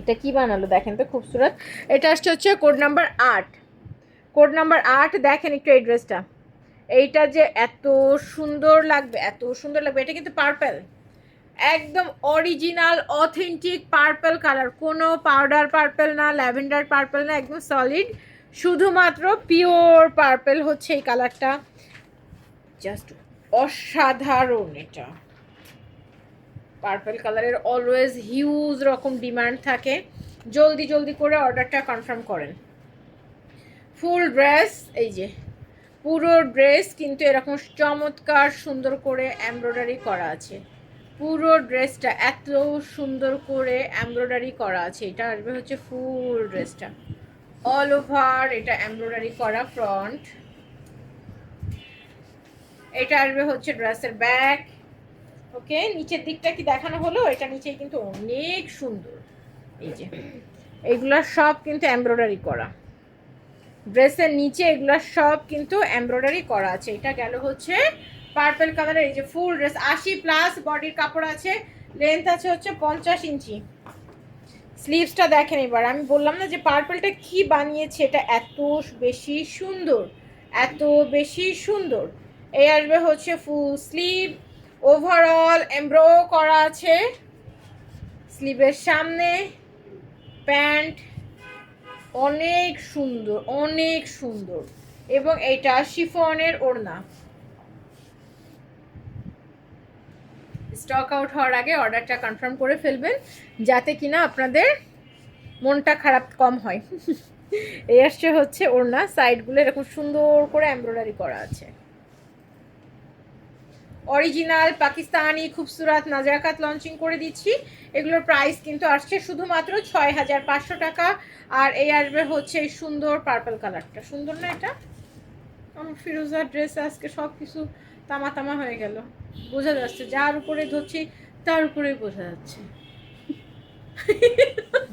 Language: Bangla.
এটা কি বানালো? দেখেন তো খুবসুরত এটা আসছে হচ্ছে কোড নাম্বার আট। কোড নাম্বার আট, দেখেন একটু এই ড্রেসটা এইটা যে এত সুন্দর লাগবে, এত সুন্দর লাগবে। এটা কিন্তু পার্পেল একদম অরিজিনাল অথেন্টিক পার্পল কালার কোনো পাউডার পার্পল না ল্যাভেন্ডার পার্পেল না, একদম সলিড শুধুমাত্র পিওর পার্পল হচ্ছে এই কালারটা জাস্ট অসাধারণ এটা। পার্পল কালারের অলওয়েজ হিউজ রকম ডিমান্ড থাকে। জলদি জলদি করে অর্ডারটা কনফার্ম করেন। ফুল ড্রেস এই যে, পুরো ড্রেস কিন্তু এরকম চমৎকার সুন্দর করে এমব্রয়ডারি করা আছে। পুরো ড্রেসটা এত সুন্দর করে এমব্রয়ডারি করা আছে। এটা আসবে হচ্ছে ফুল ড্রেসটা অল ওভার এটা এমব্রয়ডারি করা ফ্রন্ট এটা আসবে হচ্ছে ড্রেসের ব্যাক ওকে, নিচের দিকটা কি দেখানো হলো? এটা নিচে কিন্তু অনেক সুন্দর। এই যে, এগুলা সব কিন্তু এমব্রয়ডারি করা। ড্রেসের নিচে এগুলা সব কিন্তু এমব্রয়ডারি করা আছে। এটা গেল হচ্ছে পার্পল কালারের এই যে ফুল ড্রেস আশি প্লাস বডির কাপড় আছে। লেন্থ আছে হচ্ছে পঞ্চাশ ইঞ্চি। স্লিভসটা দেখেন এবার। আমি বললাম না যে পার্পলটা কি বানিয়েছে? এটা এত বেশি সুন্দর। এত বেশি সুন্দর। এই আসবে হচ্ছে ফুল স্লিভ ওভারঅল এমব্রো করা আছে। স্লিভের সামনে, প্যান্ট অনেক সুন্দর অনেক সুন্দর। এবং এটা শিফনের ওড়না। স্টক আউট হওয়ার আগে অর্ডারটা কনফার্ম করে ফেলবেন, যাতে কিনা আপনাদের মনটা খারাপ কম হয়। এই আসছে হচ্ছে ওড়না। সাইডগুলো এরকম সুন্দর করে এমব্রয়ডারি করা আছে। অরিজিনাল পাকিস্তানি খুবসুরাত নাজাকাত লঞ্চিং করে দিচ্ছি। এগুলোর প্রাইস কিন্তু আসছে শুধুমাত্র ছয় হাজার পাঁচশো টাকা। আর এই আসবে হচ্ছে এই সুন্দর পার্পল কালারটা সুন্দর না এটা? আমার ফিরোজার ড্রেস আজকে সব কিছু তামা তামা হয়ে গেল। বোঝা যাচ্ছে, যার উপরে ধরছি, তার উপরেই বোঝা যাচ্ছে।